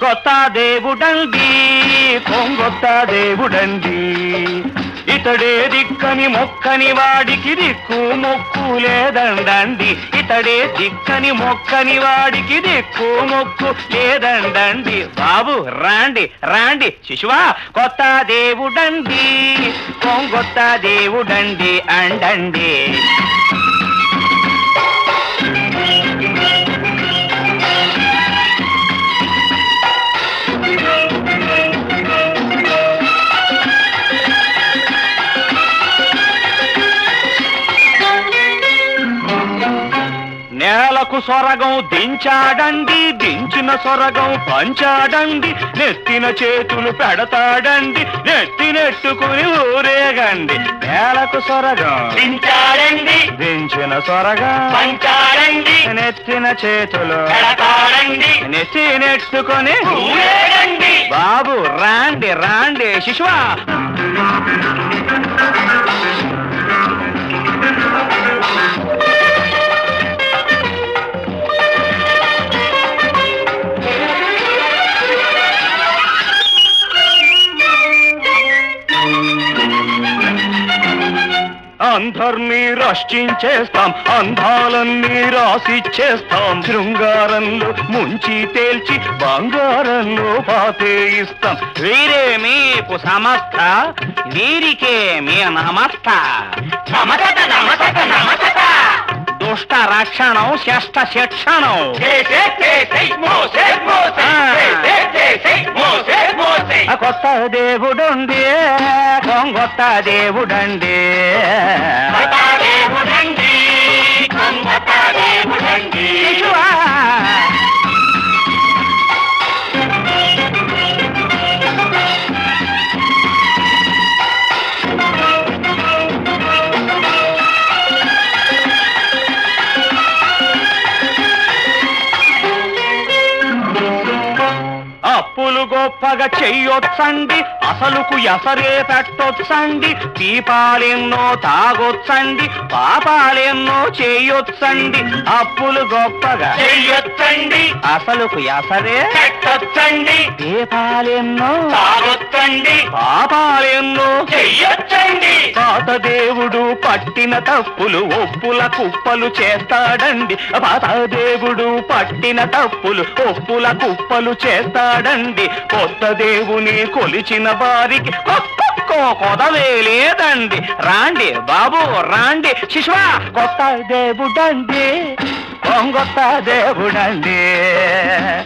కొత్త దేవుడండి కొంగొత్త దేవుడండి ఇతడే దిక్కని మొక్కని వాడికి దిక్కు మొక్కు లేదండండి. ఇతడే దిక్కని మొక్కని వాడికి దిక్కు మొక్కు లేదండండి. బాబు రాండి రాండి శిశువా కొత్త దేవుడండి కొంగొత్త దేవుడండి అండండి. నేలకు సొరగం దించాడండి దించిన సొరగం పంచాడండి నెత్తిన చేతులు పెడతాడండి నెత్తి నెట్టుకుని ఊరేగండి. నేలకు సొరగం దించాడండి దించిన సొరగం పంచాడండి నెత్తిన చేతులు పెడతాడండి నెత్తి నెట్టుకొని ఊరేగండి. బాబు రాండి రాండి శిశువా. అందర్నీ రక్షించేస్తాం అందాలన్నీ రాసిచ్చేస్తాం. శృంగారంలో ముంచి తేల్చి బంగారంలో పాతేయిస్తాం వీరే మీకు సమస్త వీరికే మీ నమస్త. నమసత నమసత నమసత దుష్ట రక్షణం శిష్ట శిక్షణం. కొత్త దేవుడుండి కొంగొత్త దేవుడండి. అప్పులు గొప్పగా చెయ్యొచ్చండి. అసలుకు ఎసరే పెట్టొచ్చండి దీపాలెన్నో తాగొచ్చండి పాపాలెన్నో చేయొచ్చండి అప్పులు గొప్పగా చెయ్యొచ్చండి అసలుకు ఎసరే పెట్టొచ్చండి. దీపాలెన్నో తాగొచ్చండి. పాపాలెన్నో చెయ్యొచ్చండి పాత దేవుడు పట్టిన తప్పులు ఒప్పుల కుప్పలు చేస్తాడండి. పాత దేవుడు పట్టిన తప్పులు ఒప్పుల కుప్పలు చేస్తాడండి. కొత్త దేవుని కొలిచిన వారికి ఒక్కొక్కో కొదవే లేదండి రాండి బాబు రాండి శిశువా కొత్త దేవుడండి కొంగొత్త దేవుడండి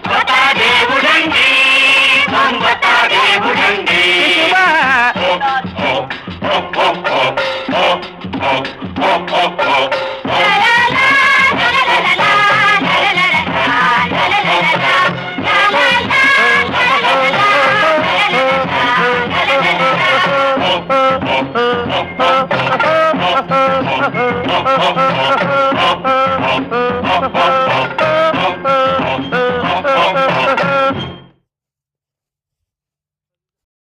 కొత్త దేవుడండి కొత్త దేవుడండి శిశువా